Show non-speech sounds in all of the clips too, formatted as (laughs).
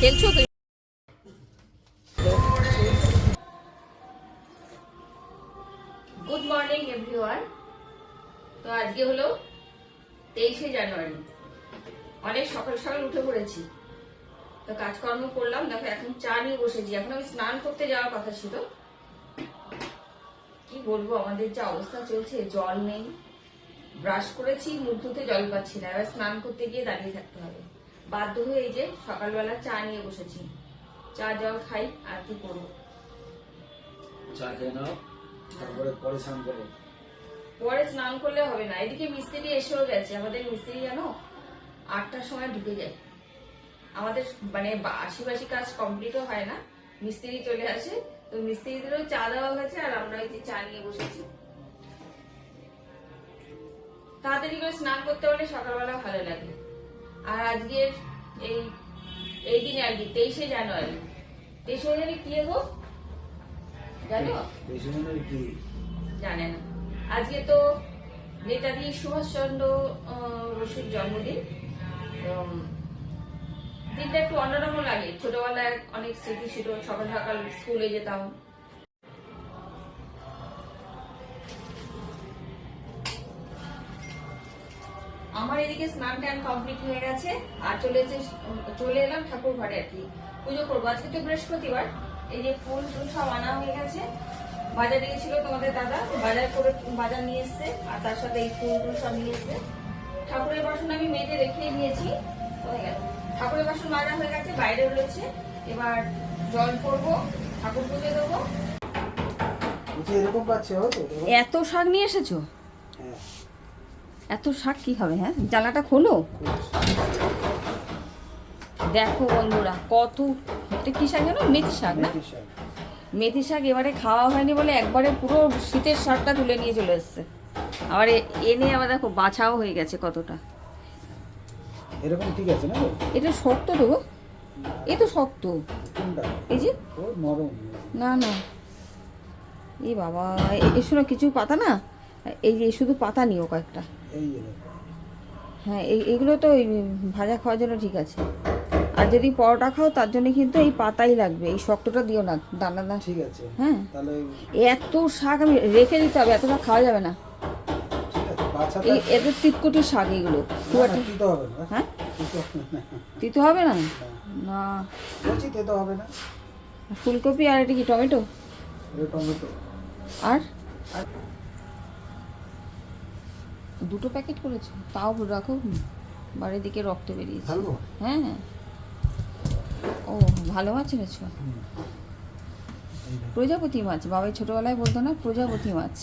খেলছো তো good morning everyone তো আজকে হলো তেইশে জানুয়ারি। অনেক সকাল সকাল উঠে পড়েছি। তো কাজকর্ম করলাম। দেখো, এখন চা নিয়ে বসেছি। এখন আমি স্নান করতে যাওয়ার কথা ছিল। কি বলব, আমাদের যা অবস্থা চলছে, জল নেই। ব্রাশ করেছি, মুখ ধুতে জল পাচ্ছি না। এবার স্নান করতে গিয়ে দাঁড়িয়ে থাকতে হবে। বাধ্য হয়ে এই যে সকালবেলা চা নিয়ে বসেছি। চা জল খাই আর কি করব? চা খেয়ে নাও তারপরে পরে স্নান করো। পরে স্নান করলে হবে না। এদিকে মিস্ত্রি এসেও গেছে। আমাদের মিস্ত্রি জানো আটটার সময় ঢুকে যায়। আমাদের মানে আশিপাশি কাজ কমপ্লিটও হয় না। মিস্ত্রি চলে আসে। তো মিস্ত্রিদেরও চা দেওয়া হয়েছে আর আমরা এই যে চা নিয়ে বসেছি। তাড়াতাড়ি করে স্নান করতে পারলে সকালবেলা ভালো লাগে। আর আজকের এই এই দিনে আর কি তেইশে জানুয়ারি। তেইশে জানুয়ারি কি গো? জানো? মনে হয় কি? জানে না। আজকে তো নেতাজি সুভাষচন্দ্র বসুর জন্মদিন। দিনটা একটু অন্যরকম লাগে। ছোটবেলায় অনেক স্মৃতি ছিল সকাল সকাল স্কুলে যেতাম। আমার এদিকে স্নান টান কমপ্লিট হয়ে গেছে আর চলে এসে- চলে এলাম ঠাকুর ঘরে আর কি। পুজো করব। আজকে তো বৃহস্পতিবার। এই যে ফুল টুল সব আনা হয়ে গেছে। বাজার গেছিল তোমাদের দাদা বাজার করে বাজার নিয়ে এসছে আর তার সাথে এই ফুল টুল সব নিয়ে এসছে। ঠাকুরের বাসন আমি মেজে রেখে নিয়েছি হয়ে গেল। ঠাকুরের বাসন মাজা হয়ে গেছে বাইরে রয়েছে। এবার জল করব ঠাকুর পুজো দেবো। এত শাক নিয়ে এসেছ? এত শাক কি হবে হ্যাঁ? জ্বালাটা খোলো। দেখো বন্ধুরা কত এটা কি শাক জানো? মেথি শাক না? মেথি শাক। এবারে খাওয়া হয়নি বলে একবারে পুরো শীতের শাকটা তুলে নিয়ে চলে এসছে। আবার এনে আবার দেখো বাছাও হয়ে গেছে কতটা। এরকম ঠিক আছে না এটা শক্ত তো এ তো শক্ত। এই যে? না না। এই বাবা এ- এ শোনো কিছু পাতা না? এই যে শুধু পাতা নিও কয়েকটা। এই হ্যাঁ এই এগুলো তো ওই ভাজা খাওয়ার জন্য ঠিক আছে। আর যদি পরোটা খাও তার জন্য কিন্তু এই পাতাই লাগবে। এই শক্তটা দিও না দানা দানা। ঠিক আছে। হ্যাঁ। তাহলে এত শাক আমি রেখে দিতে হবে এত শাক খাওয়া যাবে না। এই এত তিতকুটির শাক এগুলো খুব একটা না, দিতে হবে না? হ্যাঁ? না। তিতো হবে না? না। বলছি দিতে হবে না। ফুলকপি আর এটা কি টমেটো? টমেটো। আর দুটো প্যাকেট করেছ? তাও রাখো বাড়ির দিকে রক্ত বেরিয়েছে। হ্যাঁ হ্যাঁ। ও ভালো মাছ এনেছো। প্রজাপতি মাছ। বাবাই ছোটবেলায় বলতো না প্রজাপতি মাছ।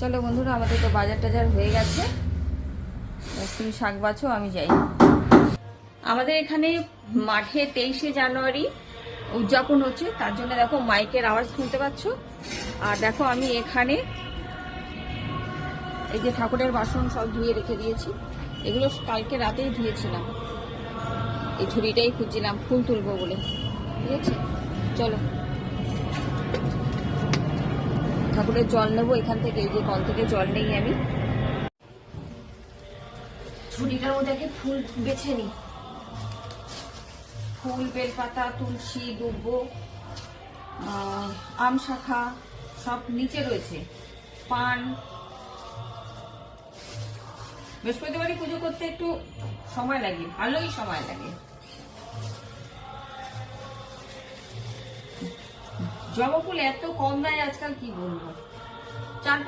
চলো বন্ধুরা আমাদের তো বাজার টাজার হয়ে গেছে। তুমি শাক বাছো আমি যাই। আমাদের এখানে মাঠে তেইশে জানুয়ারি উদযাপন হচ্ছে। তার জন্য দেখো মাইকের আওয়াজ শুনতে পাচ্ছ। আর দেখো আমি এখানে এই যে ঠাকুরের বাসন সব ধুয়ে রেখে দিয়েছি, এগুলো কালকে রাতেই ধুয়েছিলাম। এই ঝুড়িটাই খুঁজছিলাম, ফুল তুলবো বলে। ঠিক আছে? চলো। ঠাকুরের জল নেব এখান থেকে, এই যে কল থেকে জল নেই আমি। ঝুড়িটার মধ্যে আগে ফুল বেছে নিই ফুল, বেলপাতা, তুলসী দুব্ব আম শাখা সব নিচে রয়েছে। পান বৃহস্পতিবারই পুজো করতে একটু সময় লাগে, ভালোই সময় লাগে। জবা ফুল এত কম দেয়, আজকাল কি বলব? চার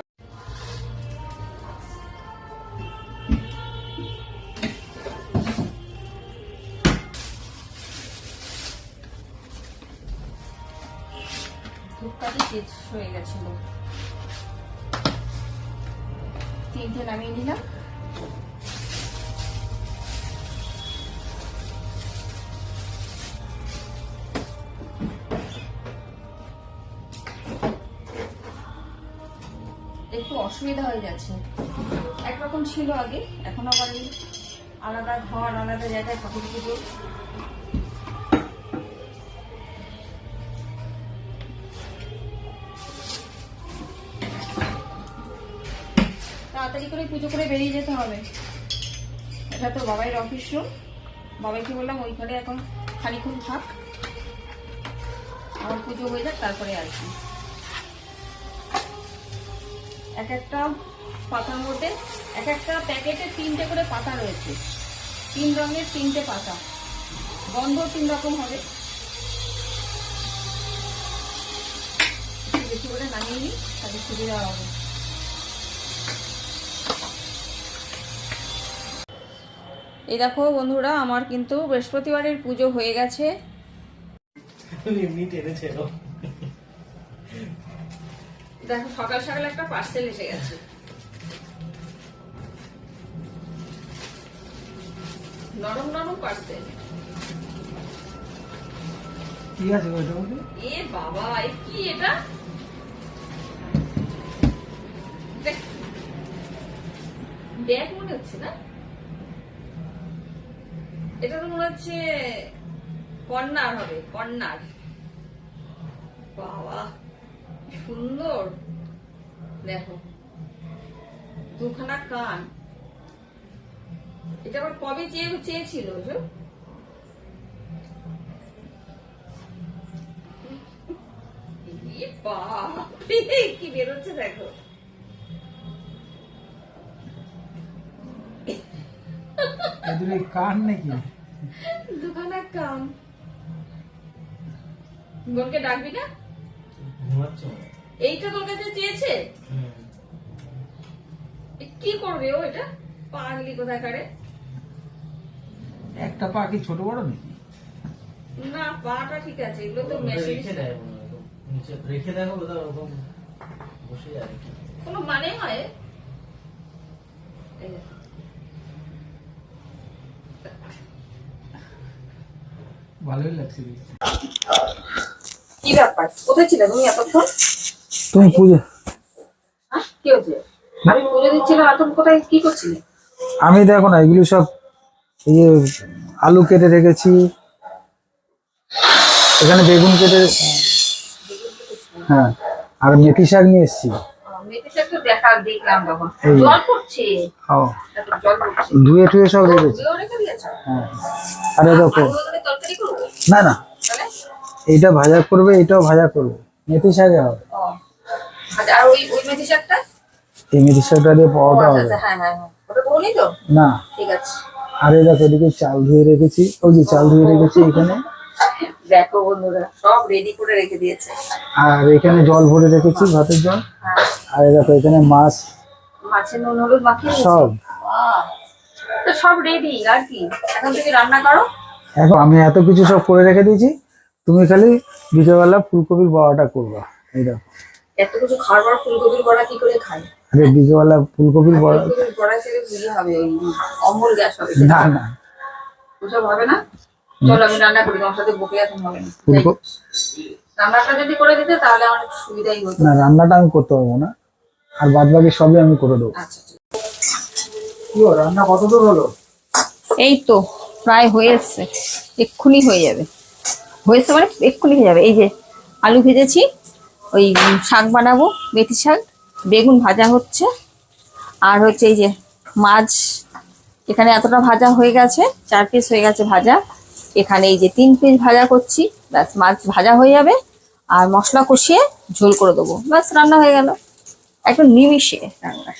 একটু অসুবিধা হয়ে যাচ্ছে একরকম ছিল আগে, এখন আবার আলাদা ঘর, আলাদা জায়গায় ঠাকুর পুজো তাড়াতাড়ি করে পুজো করে বেরিয়ে যেতে হবে। এটা তো বাবাইয়ের অফিস রুম বাবাইকে বললাম, ওইখানে এখন খানিক্ষণ থাক। আমার পুজো হয়ে যাক, তারপরে আসবি। এক একটা পাতার মধ্যে, এক একটা প্যাকেটে তিনটে করে পাতা রয়েছে। তিন রঙের তিনটে পাতা। গন্ধ তিন রকম হবে। বেশি করে নামিয়ে নিই তাহলে সুবিধা হবে। এই দেখো বন্ধুরা, আমার কিন্তু বৃহস্পতিবারের পুজো হয়ে গেছে। এমনি দেখো সকাল সকাল একটা পার্সেল এসে গেছে। নরম নরম পার্সেল কি আছে ওইটা এ বাবা এ কি এটা? দেখ, ব্যাগ মনে হচ্ছে না? এটা তো মনে হচ্ছে কর্নার হবে কর্নার বাবা। সুন্দর। দেখো দুখানা কান। এটা আবার কবে চেয়ে চেয়েছিল কি বেরোচ্ছে দেখো। কান নাকি? দুখানা কান। বোনকে ডাকবি না? এইটা তোর কাছে চেয়েছে? এ কি করবে ও এটা? পাগলি কোথায় কারে একটা পা কি ছোট বড় নাকি? না পাটা ঠিক আছে এগুলো তো মেশিন রেখে দেয় নিচে রেখে দেয় ওটা ওরকম বসে যায়। কোনো মানে হয়? ভালোই লাগছে কি ব্যাপার? কোথায় ছিলে তুমি এতক্ষণ? তুমি পুজো। হ্যাঁ? কি হচ্ছে আমি পুজো দিচ্ছিলাম কোথায় কি করছিলে? আমি দেখো না এগুলো সব ইয়ে আলু কেটে রেখেছি। এখানে বেগুন কেটে হ্যাঁ আর মেথি শাক নিয়ে এসেছি। ধুয়ে টুয়ে সব রেখেছি। হ্যাঁ। আরে দেখো। না না। এইটা ভাজা করবে এটাও ভাজা করবে। মেথি শাকে হবে। আচ্ছা আর ওই ওই মেথি শাকটা? এই মেথি শাকটা দিয়ে পাওয়াটা আচ্ছা হবে। হ্যাঁ হ্যাঁ হ্যাঁ। ওটা করনি তো? না। ঠিক আছে। আর এই দেখো এদিকে চাল ধুয়ে রেখেছি। ওই যে চাল ধুয়ে রেখেছি এখানে। দেখো বন্ধুরা সব রেডি করে রেখে দিয়েছে। আর এখানে জল ভরে রেখেছি ভাতের জল। হ্যাঁ। আর দেখো এখানে মাছ। মাছের নুন হলুদ মাখিয়ে? সব! তো সব রেডি আর কি? এখন তুমি রান্না করো। এখন আমি এত কিছু সব করে রেখে দিয়েছি। তুমি খালি বিকেলবেলা ফুলকপির বড়াটা করবা এই দেখো। এত কিছু পর ফুলকপির বড়া কি করে খাই? আরে বিকেলবেলা ফুলকপির বড়া ফুলকপির বড়া খেলে বুঝে হবে? ওই অম্বল গ্যাস হবে না না। ওসব হবে না? চলো আমি রান্না করি তোমার সাথে বকে এখন হবে না। রান্নাটা যদি করে দিতে তাহলে আমার সুবিধাই হতো। না রান্নাটা আমি করতে পারব না। আর বাদ বাকি সবই আমি করে দেবো। আচ্ছা আচ্ছা। কি রান্না কত দূর হলো? এই তো প্রায় হয়ে এসছে। এক্ষুনি হয়ে যাবে। হয়েছে মানে এক্ষুনি হয়ে যাবে। এই যে আলু ভেজেছি, ওই শাক বানাবো, মেথি শাক, বেগুন ভাজা হচ্ছে, আর হচ্ছে এই যে মাছ, এখানে এতটা ভাজা হয়ে গেছে, চার পিস হয়ে গেছে ভাজা। এখানে এই যে তিন পিস ভাজা করছি, ব্যাস মাছ ভাজা হয়ে যাবে, আর মশলা কষিয়ে ঝোল করে দেবো। ব্যাস রান্না হয়ে গেল। একদম নিমিষে রান্না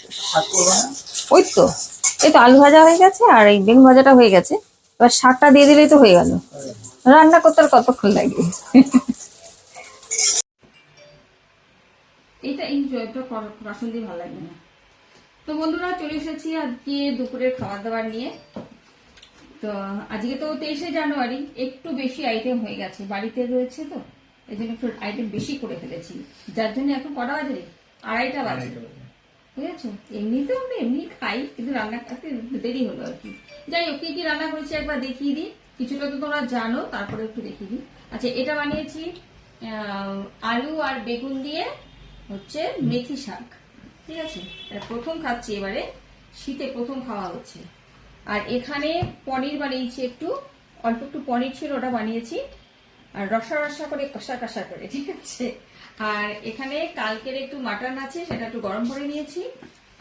ওই তো, এই তো আলু ভাজা হয়ে গেছে, আর এই বেগুন ভাজাটা হয়ে গেছে। এবার শাকটা দিয়ে দিলেই তো হয়ে গেল। রান্না করতে আর কতক্ষণ লাগে? এটা এই জয়টা রসুন দিয়ে ভালো লাগবে না। তো বন্ধুরা চলে এসেছি আজকে দুপুরের খাবার দাবার নিয়ে। তো আজকে তো তেইশে জানুয়ারি একটু বেশি আইটেম হয়ে গেছে। বাড়িতে রয়েছে তো এই জন্য একটু আইটেম বেশি করে ফেলেছি। যার জন্য এখন কটা বাজে? আড়াইটা বাজে। বুঝেছ? এমনিতেও আমরা এমনি খাই কিন্তু রান্না করতে দেরি হলো আর কি। যাই হোক কি কি রান্না করেছি একবার দেখিয়ে দিই। কিছুটা তো তোমরা জানো, তারপরে একটু দেখিয়ে দিই আচ্ছা এটা বানিয়েছি আলু আর বেগুন দিয়ে হচ্ছে মেথি শাক। ঠিক আছে? প্রথম খাচ্ছি এবারে। শীতে প্রথম খাওয়া হচ্ছে। আর এখানে পনির বানিয়েছি একটু। অল্প একটু পনির ছিল, ওটা বানিয়েছি। আর রসা রসা করে, কষা কষা করে, ঠিক আছে? আর এখানে কালকের একটু মাটন আছে, সেটা একটু গরম করে নিয়েছি।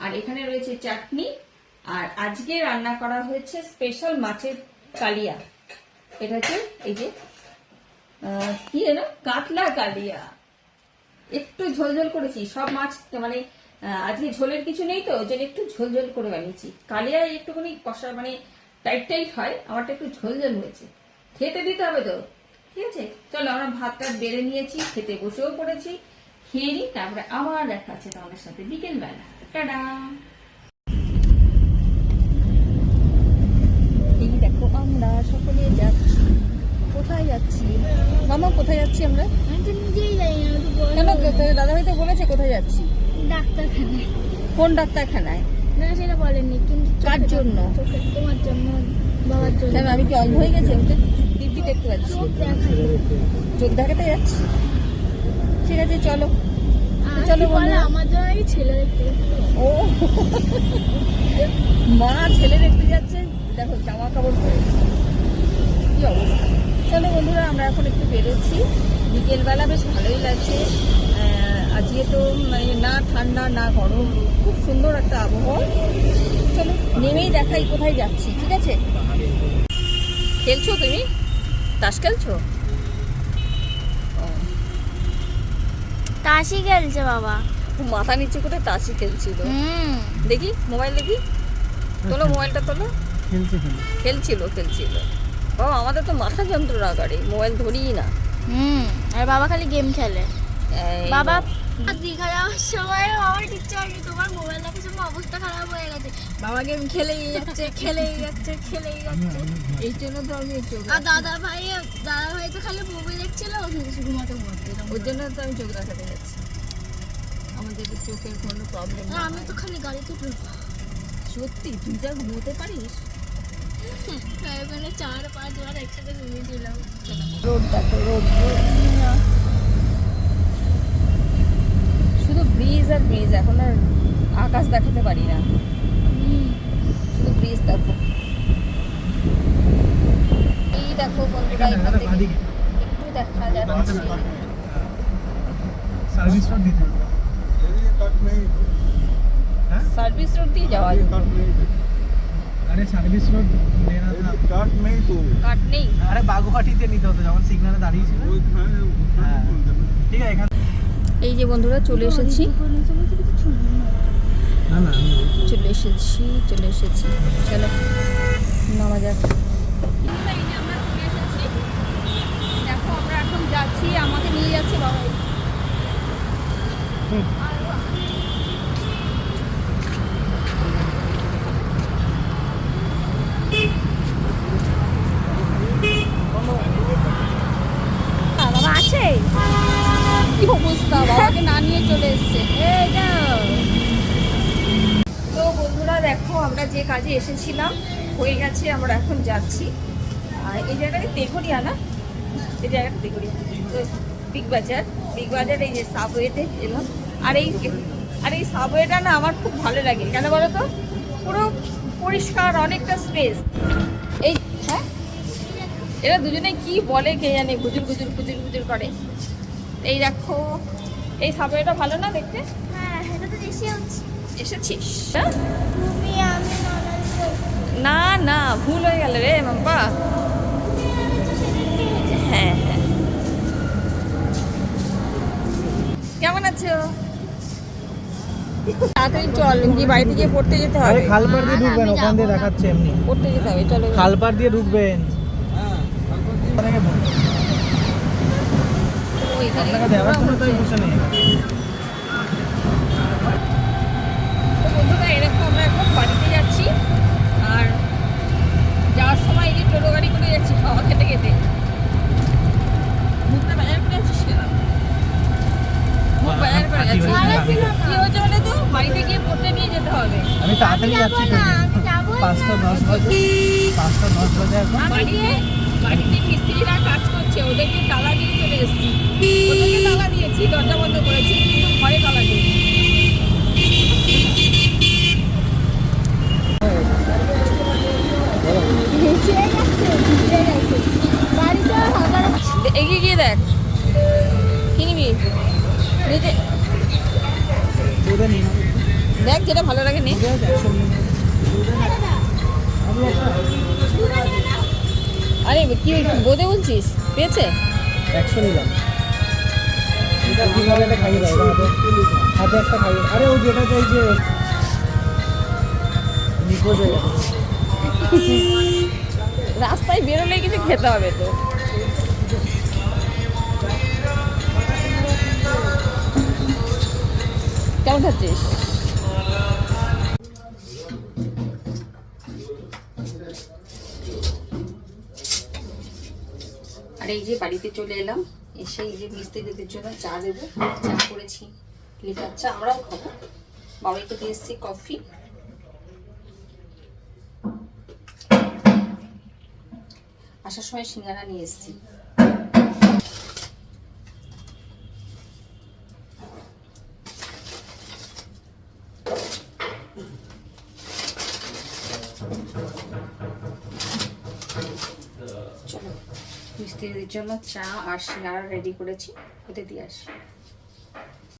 আর এখানে রয়েছে চাটনি। আর আজকে রান্না করা হয়েছে স্পেশাল মাছের কালিয়া। এটা হচ্ছে এই যে কি যেন? কাতলা কালিয়া। একটু ঝোল ঝোল করেছি। সব মাছ মানে আজকে ঝোলের কিছু নেই তো, ওই জন্য একটু ঝোল ঝোল করে বানিয়েছি। কালিয়া একটুখানি কষা মানে টাইট টাইট হয়, আমারটা একটু ঝোল ঝোল হয়েছে। খেতে দিতে হবে তো? ঠিক আছে? চলো, আমরা ভাতটা বেড়ে নিয়েছি, খেতে বসেও পড়েছি। খেয়ে নিই, তারপরে আবার দেখা আছে তোমাদের সাথে বিকেল বেলা টাটা এই দেখো আমরা সকলে যাচ্ছি। কোথায় যাচ্ছি? মামা কোথায় যাচ্ছি আমরা? বলো। কেন? দাদা ভাই তো বলেছে কোথায় যাচ্ছি। ডাক্তারখানায়। কোন ডাক্তারখানায়? না সেটা বলেননি কিন্তু কার জন্য? তোমার জন্য বাবার জন্য। কেন? আমি কি অন্ধ হয়ে গেছি? আমি তো টিভি দেখতে পাচ্ছি। চোখ দেখাতে যাচ্ছি? ঠিক আছে চলো। চলো কি আমার জন্য ছেলে দেখতে ও। মা ছেলে দেখতে যাচ্ছে। দেখো জামা কাপড় পরে। কি অবস্থা? চলো বন্ধুরা আমরা এখন একটু বেরোচ্ছি। বিকেলবেলা বেশ ভালোই লাগছে। আজকে তো মানে না ঠান্ডা না গরম খুব সুন্দর একটা আবহাওয়া। চলো নেমেই দেখাই কোথায় যাচ্ছি ঠিক আছে? খেলছো তুমি? তাস খেলছো? ও, তাসি খেলছে বাবা। খুব মাথা নিচে করে তাসই খেলছিল। হুম। দেখি মোবাইল দেখি। তোলো (laughs) মোবাইলটা তোলো। খেলছিল খেলছিল। বাবা আমাদের তো মাথা যন্ত্রণা করে মোবাইল ধরিই না। হুম আর বাবা খালি গেম খেলে। বাবা দীঘা যাওয়ার সময় আমার হয়নি তোমার মোবাইল দেখার সময় অবস্থা খারাপ হয়ে গেছে। বাবা গেম খেলেই যাচ্ছে খেলেই যাচ্ছে খেলেই যাচ্ছে। এই জন্য তো আমি চোখ আর দাদা ভাই দাদা ভাই তো খালি মুভি দেখছিল ও শুধু শুধুমাত্র ওর জন্য তো আমি চোখ দেখাতে যাচ্ছি। আমাদের তো চোখের কোনো প্রবলেম না আমি তো খালি গাড়িতে সত্যি তুই যা ঘুমোতে পারিস? ওখানে চার পাঁচ বার একসাথে ঘুমিয়েছিলাম। রোড দেখো রোড শুধু ব্রিজ আর ব্রিজ এখন আর আকাশ দেখাতে পারি না। শুধু ব্রিজ দেখো। এই দেখো বন্ধুরা একটু দেখা যাচ্ছে। সার্ভিস রোড দিতে সার্ভিস রোড দিয়ে যাওয়া আরে সার্ভিস রোড কাট নেই তো। কাট নেই আরে বাগুহাটিতে নিতে হতো যখন সিগন্যালে দাঁড়িয়েছিল। হ্যাঁ। ঠিক আছে এখান এই যে বন্ধুরা চলে এসেছি। না না আমি চলে এসেছি চলে এসেছি। চলো নামা যাক। দেখো আমরা এখন যাচ্ছি আমাকে নিয়ে যাচ্ছে বাবা আছে কি অবস্থা, বাবাকে না নিয়ে চলে এসছে। তো বন্ধুরা, দেখো, আমরা যে কাজে এসেছিলাম, হয়ে গেছে, আমরা এখন যাচ্ছি। আর এই জায়গাটা তেঘরিয়া না? এই জায়গাটা তেঘরিয়া। তো বিগ বাজার বিগ বাজার, এই যে সাবওয়েতে এলাম। আর এই আর এই সাবওয়েটা না আমার খুব ভালো লাগে। কেন বলো তো? পুরো পরিষ্কার, অনেকটা স্পেস এই হ্যাঁ? এরা দুজনে কি বলে কে জানে, গুজুর গুজুর গুজুর গুজুর করে। এই দেখো এই সাবওয়েটা ভালো না দেখতে? হ্যাঁ এটা তো এসেছিস? না না ভুল হয়ে গেল রে মাম্পা। হ্যাঁ হ্যাঁ। কেমন আছো? তাড়াতাড়ি চল কি বাড়িতে গিয়ে পড়তে যেতে হবে। খালপার দিয়ে ঢুকবেন ওখান দিয়ে দেখাচ্ছে এমনি। পড়তে যেতে হবে চলো। খালপার দিয়ে ঢুকবেন অনেকে বলে। ও, এখানে বোধে বলছিস? পেয়েছে? একশো নিলাম। একটা খাইয়ে দাও? হাতে হাতে একটা খাইয়ে আরে ও যেটা নিখোঁজ হয়ে রাস্তায় বেরোলে কিছু খেতে হবে তো। কেমন খাচ্ছিস? আর এই যে বাড়িতে চলে এলাম, এসে এই যে মিস্ত্রিদের জন্য চা দেবো। চা করেছি লিটার চা, আমরাও খাব। বাবাইকে দিয়ে এসছি কফি। আসার সময় সিঙ্গারা নিয়ে এসেছি চলো মিস্ত্রিদের জন্য চা আর সিঙ্গারা রেডি করেছি ওতে দিয়ে আসি।